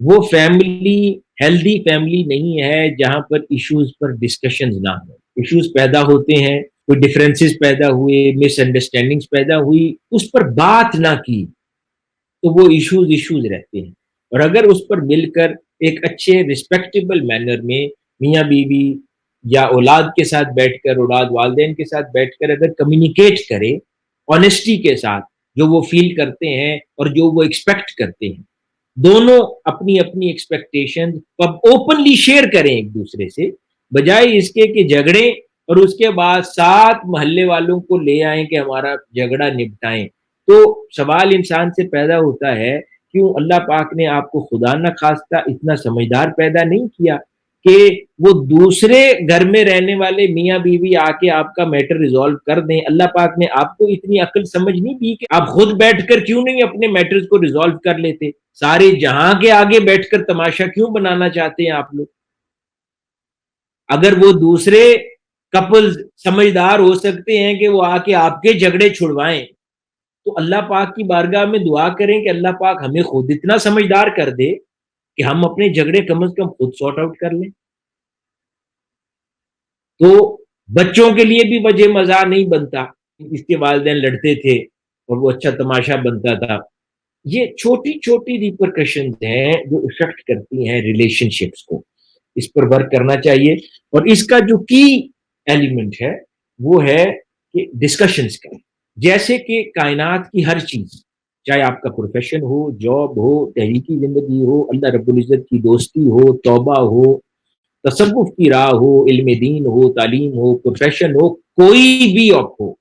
وہ family healthy family نہیں ہے جہاں پر ایشوز پر ڈسکشنز نہ ہوں۔ ایشوز پیدا ہوتے ہیں، کوئی ڈفرینسز پیدا ہوئے مس انڈرسٹینڈنگ پیدا ہوئی، اس پر بات نہ کی تو وہ ایشوز ایشوز رہتے ہیں۔ اور اگر اس پر مل کر ایک اچھے رسپیکٹیبل مینر میں میاں بیوی یا اولاد کے ساتھ بیٹھ کر، اولاد والدین کے ساتھ بیٹھ کر اگر کمیونیکیٹ کرے آنےسٹی کے ساتھ جو وہ فیل کرتے ہیں اور جو وہ ایکسپیکٹ کرتے ہیں۔ دونوں اپنی اپنی ایکسپیکٹیشن اوپنلی شیئر کریں ایک دوسرے سے، بجائے اس کے کہ جھگڑے اور اس کے بعد سات محلے والوں کو لے آئیں کہ ہمارا جھگڑا نپٹائیں تو سوال انسان سے پیدا ہوتا ہے، کیوں اللہ پاک نے آپ کو خدا نہ خواستہ اتنا سمجھدار پیدا نہیں کیا؟ کہ وہ دوسرے گھر میں رہنے والے میاں بیوی آ کے آپ کا میٹر ریزالو کر دیں۔ اللہ پاک نے آپ کو اتنی عقل سمجھ نہیں دی کہ آپ خود بیٹھ کر کیوں نہیں اپنے میٹرز کو ریزالو کر لیتے؟ سارے جہاں کے آگے بیٹھ کر تماشا کیوں بنانا چاہتے ہیں آپ لوگ؟ اگر وہ دوسرے کپل سمجھدار ہو سکتے ہیں کہ وہ آ کے آپ کے جھگڑے چھڑوائیں، تو اللہ پاک کی بارگاہ میں دعا کریں کہ اللہ پاک ہمیں خود اتنا سمجھدار کر دے کہ ہم اپنے جھگڑے کم از کم خود سارٹ آؤٹ کر لیں۔ تو بچوں کے لیے بھی وجہ مزہ نہیں بنتا۔ اس کے والدین لڑتے تھے اور وہ اچھا تماشا بنتا تھا۔ یہ چھوٹی چھوٹی ریپرکشن ہیں جو افیکٹ کرتی ہیں ریلیشن شپس کو۔ اس پر ورک کرنا چاہیے۔ اور اس کا جو کی ایلیمنٹ ہے وہ ہے کہ ڈسکشنز کریں جیسے کہ کائنات کی ہر چیز۔ چاہے آپ کا پروفیشن ہو جاب ہو، تحریکی زندگی ہو، اللہ رب العزت کی دوستی ہو، توبہ ہو، تصوف کی راہ ہو، علم دین ہو، تعلیم ہو پروفیشن ہو، کوئی بھی آپ ہو،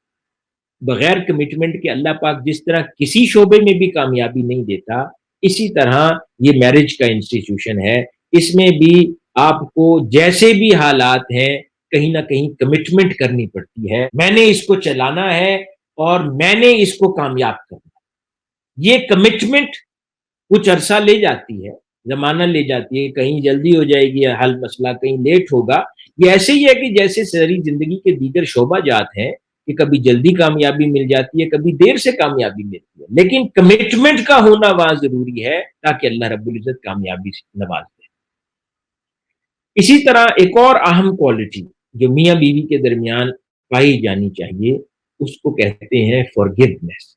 بغیر کمٹمنٹ کے اللہ پاک جس طرح کسی شعبے میں بھی کامیابی نہیں دیتا، اسی طرح یہ میرج کا انسٹیٹیوشن ہے۔ اس میں بھی آپ کو جیسے بھی حالات ہیں، کہیں نہ کہیں کمٹمنٹ کرنی پڑتی ہے۔ میں نے اس کو چلانا ہے اور میں نے اس کو کامیاب کرنا یہ کمٹمنٹ کچھ عرصہ لے جاتی ہے، زمانہ لے جاتی ہے کہیں جلدی ہو جائے گی حل مسئلہ کہیں لیٹ ہوگا۔ یہ ایسے ہی ہے کہ جیسے سری زندگی کے دیگر شعبہ جات ہیں کہ کبھی جلدی کامیابی مل جاتی ہے، کبھی دیر سے کامیابی ملتی ہے۔ لیکن کمٹمنٹ کا ہونا وہاں ضروری ہے تاکہ اللہ رب العزت کامیابی سے نواز دے۔ اسی طرح ایک اور اہم کوالٹی جو میاں بیوی کے درمیان پائی جانی چاہیے، اس کو کہتے ہیں فارگیونیس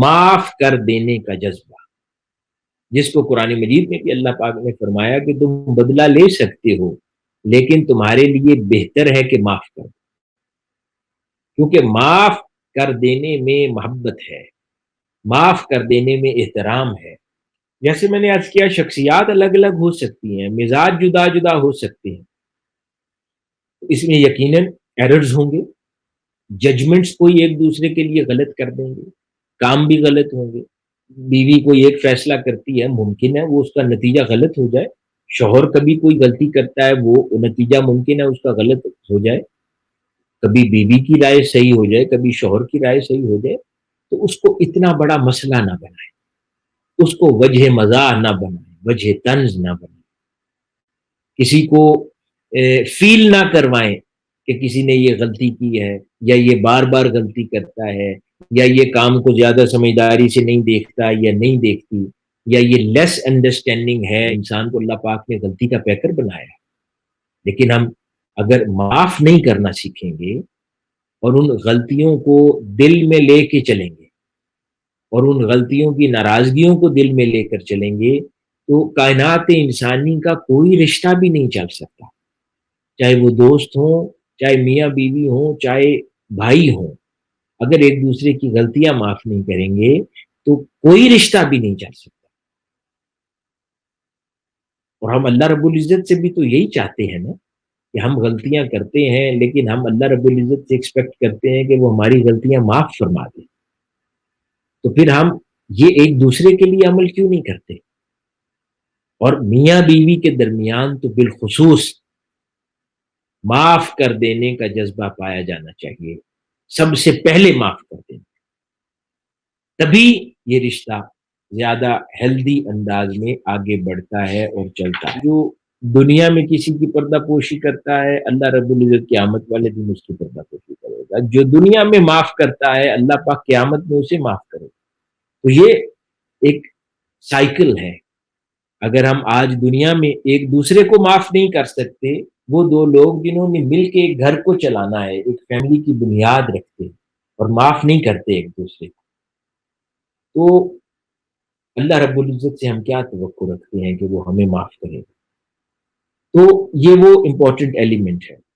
معاف کر دینے کا جذبہ۔ جس کو قرآن مجید میں بھی اللہ پاک نے فرمایا کہ تم بدلہ لے سکتے ہو، لیکن تمہارے لیے بہتر ہے کہ معاف کر دو۔ کیونکہ معاف کر دینے میں محبت ہے، معاف کر دینے میں احترام ہے۔ جیسے میں نے آج کیا، شخصیات الگ الگ ہو سکتی ہیں، مزاج جدا جدا ہو سکتے ہیں۔ اس میں یقیناً ایررز ہوں گے۔ ججمنٹس کوئی ایک دوسرے کے لیے غلط کر دیں گے۔ کام بھی غلط ہوں گے۔ بیوی کوئی ایک فیصلہ کرتی ہے، ممکن ہے وہ اس کا نتیجہ غلط ہو جائے۔ شوہر کبھی کوئی غلطی کرتا ہے، وہ نتیجہ ممکن ہے اس کا غلط ہو جائے۔ کبھی بیوی کی رائے صحیح ہو جائے، کبھی شوہر کی رائے صحیح ہو جائے۔ تو اس کو اتنا بڑا مسئلہ نہ بنائے۔ اس کو وجہ مزاح نہ بنائے، وجہ طنز نہ بنائے۔ کسی کو فیل نہ کروائیں کہ کسی نے یہ غلطی کی ہے یا یہ بار بار غلطی کرتا ہے۔ یا یہ کام کو زیادہ سمجھداری سے نہیں دیکھتا یا نہیں دیکھتی، یا یہ لیس انڈرسٹینڈنگ ہے، انسان کو اللہ پاک نے غلطی کا پیکر بنایا لیکن ہم اگر معاف نہیں کرنا سیکھیں گے اور ان غلطیوں کو دل میں لے کے چلیں گے اور ان غلطیوں کی ناراضگیوں کو دل میں لے کر چلیں گے، تو کائنات انسانی کا کوئی رشتہ بھی نہیں چل سکتا۔ چاہے وہ دوست ہوں، چاہے میاں بیوی ہوں، چاہے بھائی ہوں اگر ایک دوسرے کی غلطیاں معاف نہیں کریں گے، تو کوئی رشتہ بھی نہیں چل سکتا۔ اور ہم اللہ رب العزت سے بھی تو یہی چاہتے ہیں نا کہ ہم غلطیاں کرتے ہیں، لیکن ہم اللہ رب العزت سے ایکسپیکٹ کرتے ہیں کہ وہ ہماری غلطیاں معاف فرما دیں تو پھر ہم یہ ایک دوسرے کے لیے عمل کیوں نہیں کرتے؟ اور میاں بیوی کے درمیان تو بالخصوص معاف کر دینے کا جذبہ پایا جانا چاہیے۔ سب سے پہلے معاف کر دینا تبھی یہ رشتہ زیادہ ہیلدی انداز میں آگے بڑھتا ہے اور چلتا ہے۔ جو دنیا میں کسی کی پردہ پوشی کرتا ہے، اللہ رب العزت قیامت والے دن اس کی پردہ پوشی کرے گا۔ جو دنیا میں معاف کرتا ہے، اللہ پاک قیامت میں اسے معاف کرے گا۔ تو یہ ایک سائیکل ہے۔ اگر ہم آج دنیا میں ایک دوسرے کو معاف نہیں کر سکتے، وہ دو لوگ جنہوں نے مل کے ایک گھر کو چلانا ہے، ایک فیملی کی بنیاد رکھتے اور معاف نہیں کرتے ایک دوسرے کو۔ تو اللہ رب العزت سے ہم کیا توقع رکھتے ہیں کہ وہ ہمیں معاف کرے؟ تو یہ وہ امپورٹنٹ ایلیمنٹ ہے۔